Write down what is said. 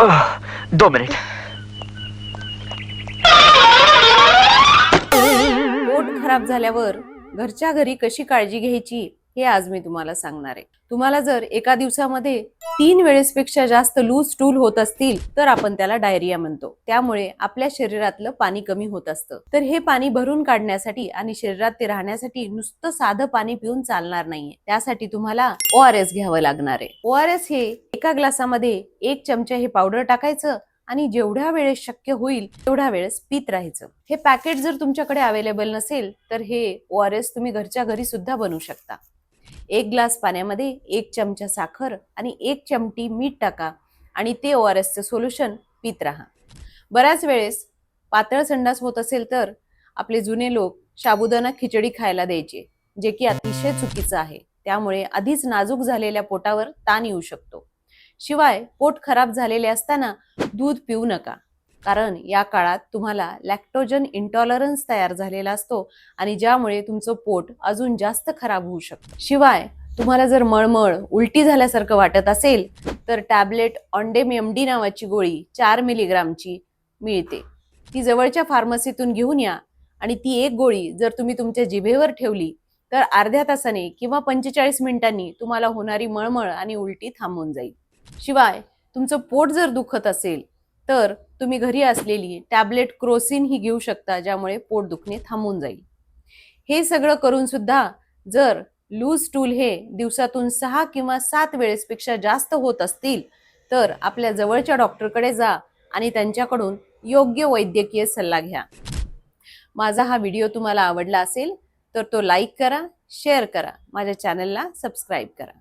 दो minute पोट खराब झाल्यावर घरच्या घरी कशी काळजी घ्यायची हे आज मी तुम्हाला सांगणार आहे. तुम्हाला जर एका दिवसामध्ये तीन वेळेसपेक्षा जास्त लूज टूल होत असतील तर आपण त्याला डायरिया म्हणतो. त्यामुळे आपल्या शरीरातलं पाणी कमी होत असतं. तर हे पाणी भरून काढण्यासाठी आणि शरीरात ते राहण्यासाठी नुसतं साधं पाणी पिऊन चालणार नाहीये. त्यासाठी तुम्हाला ओ आर एस घ्यावं लागणार आहे. ओ आर एस हे एका ग्लासामध्ये एक चमचा हे पावडर टाकायचं आणि जेवढ्या वेळेस शक्य होईल तेवढ्या वेळेस पित राहायचं. हे पॅकेट जर तुमच्याकडे अवेलेबल नसेल तर हे ओ आर एस तुम्ही घरच्या घरी सुद्धा बनवू शकता. एक ग्लास पाण्यामध्ये एक चमचा साखर आणि एक चमटी मीठ टाका आणि ते ओ आर एसचं सोल्युशन पित राहा. बऱ्याच वेळेस पातळ संडास होत असेल तर आपले जुने लोक साबुदाणा खिचडी खायला द्यायचे जे की अतिशय चुकीचं आहे. त्यामुळे आधीच नाजूक झालेल्या पोटावर ताण येऊ शकतो. शिवाय पोट खराब झालेले असताना दूध पिऊ नका. कारण या काळात तुम्हाला लॅक्टोजन इंटॉलरन्स तयार झालेला असतो आणि ज्यामुळे तुमचं पोट अजून जास्त खराब होऊ शकतं. शिवाय तुम्हाला जर मळमळ उलटी झाल्यासारखं वाटत असेल तर टॅबलेट ऑन्डेम एम डी नावाची गोळी चार मिलीग्रामची मिळते. ती जवळच्या फार्मसीतून घेऊन या आणि ती एक गोळी जर तुम्ही तुमच्या जिभेवर ठेवली तर अर्ध्या तासाने किंवा पंचेचाळीस मिनिटांनी तुम्हाला होणारी मळमळ आणि उलटी थांबून जाईल. शिवाय तुमचं पोट जर दुखत असेल तर तुम्ही घरी असलेली टॅबलेट क्रोसिन ही घेऊ शकता ज्यामुळे पोट दुखणे थांबून जाईल. हे सगळं करून सुद्धा जर लूज टूल हे दिवसातून सहा किंवा सात वेळेसपेक्षा जास्त होत असतील तर आपल्या जवळच्या डॉक्टरकडे जा आणि त्यांच्याकडून योग्य वैद्यकीय सल्ला घ्या. माझा हा व्हिडिओ तुम्हाला आवडला असेल तर तो लाईक करा शेअर करा माझ्या चॅनलला सबस्क्राईब करा.